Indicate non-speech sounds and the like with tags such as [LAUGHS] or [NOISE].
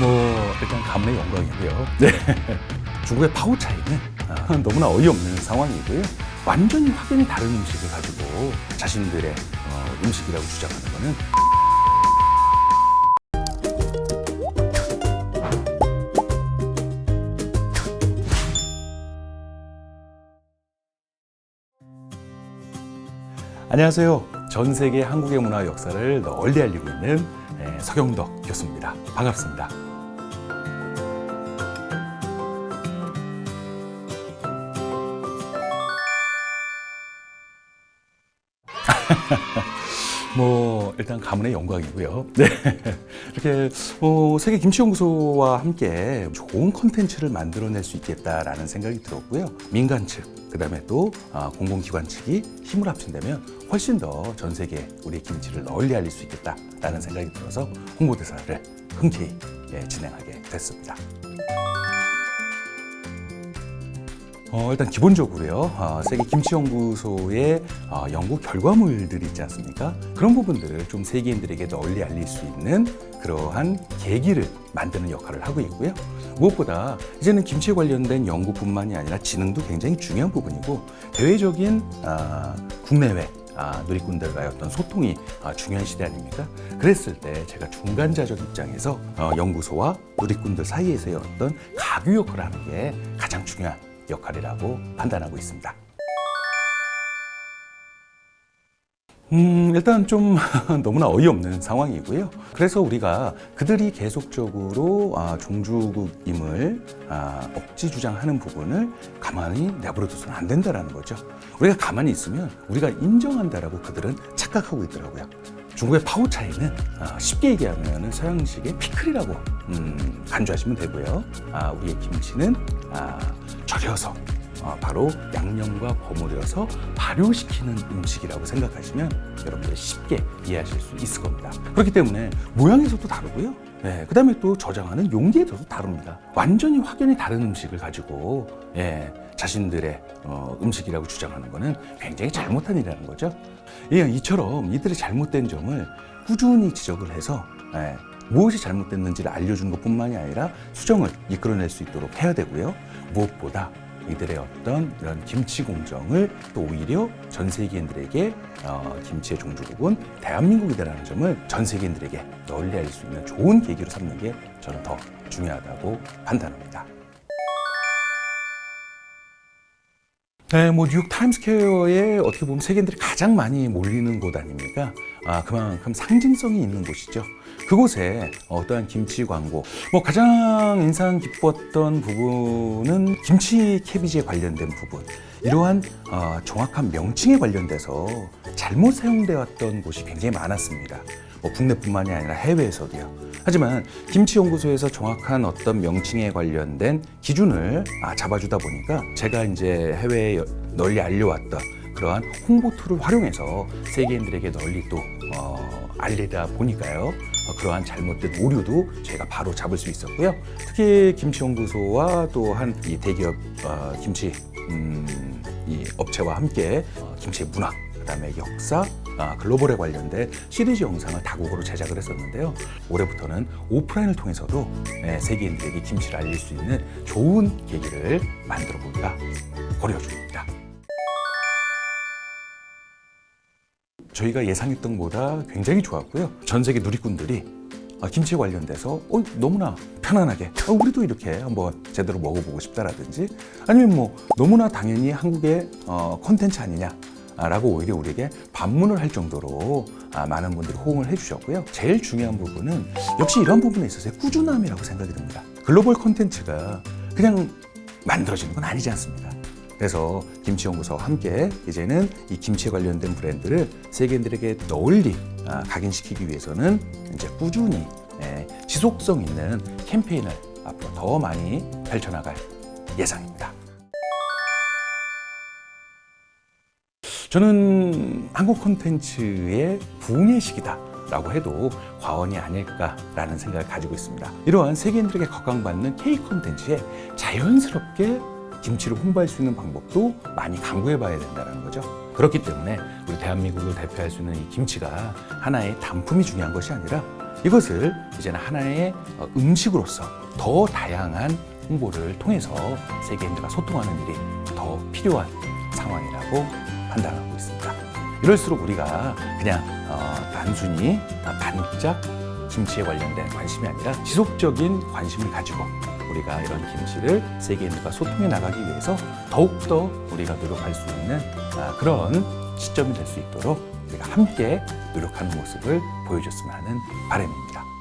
뭐 일단 가문의 영광이고요. 네. [LAUGHS] 중국의 파워 차이는 아, 너무나 어이없는 상황이고요. 완전히 확연히 다른 음식을 가지고 자신들의 어, 음식이라고 주장하는 거는 안녕하세요. 전 세계 한국의 문화 역사를 널리 알리고 있는 예, 서경덕 교수입니다. 반갑습니다. [LAUGHS] 뭐 일단 가문의 영광이고요. 네. [LAUGHS] 이렇게 어, 세계 김치 연구소와 함께 좋은 컨텐츠를 만들어낼 수 있겠다라는 생각이 들었고요. 민간 측, 그다음에 또 아, 공공기관 측이 힘을 합친다면 훨씬 더 전 세계 우리의 김치를 널리 알릴 수 있겠다라는 생각이 들어서 홍보대사를 흔쾌히 예, 진행하게 됐습니다. 어, 일단 기본적으로요, 어, 세계 김치연구소의 어, 연구 결과물들이 있지 않습니까? 그런 부분들을 좀 세계인들에게 널리 알릴 수 있는 그러한 계기를 만드는 역할을 하고 있고요. 무엇보다 이제는 김치에 관련된 연구뿐만이 아니라 지능도 굉장히 중요한 부분이고 대외적인 아, 국내외 아, 누리꾼들과의 어떤 소통이 아, 중요한 시대 아닙니까? 그랬을 때 제가 중간자적 입장에서 어, 연구소와 누리꾼들 사이에서의 어떤 가교 역할을 하는 게 가장 중요한 역할이라고 판단하고 있습니다. 음, 일단 좀 [LAUGHS] 너무나 어이없는 상황이고요. 그래서 우리가 그들이 계속적으로 아, 종주국임을 아, 억지 주장하는 부분을 가만히 내버려둬서는 안 된다라는 거죠. 우리가 가만히 있으면 우리가 인정한다라고 그들은 착각하고 있더라고요. 중국의 파워 차이는 아, 쉽게 얘기하면 서양식의 피클이라고 음, 간주하시면 되고요. 아, 우리의 김치는 아, 절여서 어, 바로 양념과 버무려서 발효시키는 음식이라고 생각하시면 여러분들이 쉽게 이해하실 수 있을 겁니다. 그렇기 때문에 모양에서도 다르고요. 예, 그 다음에 또 저장하는 용기에서도 다릅니다. 완전히 확연히 다른 음식을 가지고 예, 자신들의 어, 음식이라고 주장하는 것은 굉장히 잘못한 일이라는 거죠. 예, 이처럼 이들의 잘못된 점을 꾸준히 지적을 해서 예, 무엇이 잘못됐는지를 알려주는 것뿐만이 아니라 수정을 이끌어낼 수 있도록 해야 되고요. 무엇보다 이들의 어떤 이런 김치 공정을 또 오히려 전 세계인들에게 어, 김치의 종주국은 대한민국이다라는 점을 전 세계인들에게 널리 알릴 수 있는 좋은 계기로 삼는 게 저는 더 중요하다고 판단합니다. 네, 뭐 뉴욕 타임스퀘어에 어떻게 보면 세계인들이 가장 많이 몰리는 곳 아닙니까? 아, 그만큼 상징성이 있는 곳이죠. 그곳에 어떠한 김치 광고, 뭐 가장 인상 깊었던 부분은 김치 캐비지에 관련된 부분. 이러한 어, 정확한 명칭에 관련돼서 잘못 사용되어 왔던 곳이 굉장히 많았습니다. 뭐 국내뿐만이 아니라 해외에서도요. 하지만 김치연구소에서 정확한 어떤 명칭에 관련된 기준을 아, 잡아주다 보니까 제가 이제 해외에 여- 널리 알려왔던 그러한 홍보 툴을 활용해서 세계인들에게 널리 또 어, 알리다 보니까요. 어, 그러한 잘못된 오류도 저희가 바로 잡을 수 있었고요. 특히 김치연구소와 또한 이 대기업 어, 김치 음, 이 업체와 함께 어, 김치의 문화 그다음에 역사, 아, 글로벌에 관련된 시리즈 영상을 다국어로 제작을 했었는데요. 올해부터는 오프라인을 통해서도 예, 세계인들에게 김치를 알릴 수 있는 좋은 계기를 만들어 볼까 고려 중입니다. 저희가 예상했던 것보다 굉장히 좋았고요. 전 세계 누리꾼들이 아, 김치에 관련돼서 어, 너무나 편안하게 어, 우리도 이렇게 한번 제대로 먹어보고 싶다라든지 아니면 뭐 너무나 당연히 한국의 어, 콘텐츠 아니냐 라고 오히려 우리에게 반문을 할 정도로 아, 많은 분들이 호응을 해주셨고요. 제일 중요한 부분은 역시 이런 부분에 있어서의 꾸준함이라고 생각이 듭니다. 글로벌 콘텐츠가 그냥 만들어지는 건 아니지 않습니까? 그래서 김치연구소와 함께 이제는 이 김치에 관련된 브랜드를 세계인들에게 널리 아, 각인시키기 위해서는 이제 꾸준히 예, 지속성 있는 캠페인을 앞으로 더 많이 펼쳐나갈 예상입니다. 저는 한국 콘텐츠의 부흥의 시기다. 라고 해도 과언이 아닐까라는 생각을 가지고 있습니다. 이러한 세계인들에게 각광받는 K 콘텐츠에 자연스럽게 김치를 홍보할 수 있는 방법도 많이 강구해 봐야 된다는 거죠. 그렇기 때문에 우리 대한민국을 대표할 수 있는 이 김치가 하나의 단품이 중요한 것이 아니라 이것을 이제는 하나의 어, 음식으로서 더 다양한 홍보를 통해서 세계인들과 소통하는 일이 더 필요한 상황이라고 판단하고 있습니다. 이럴수록 우리가 그냥 어, 단순히 반짝 김치에 관련된 관심이 아니라 지속적인 관심을 가지고 우리가 이런 김치를 세계인들과 소통해 나가기 위해서 더욱더 우리가 노력할 수 있는 아, 그런 시점이 될 수 있도록 우리가 함께 노력하는 모습을 보여줬으면 하는 바람입니다.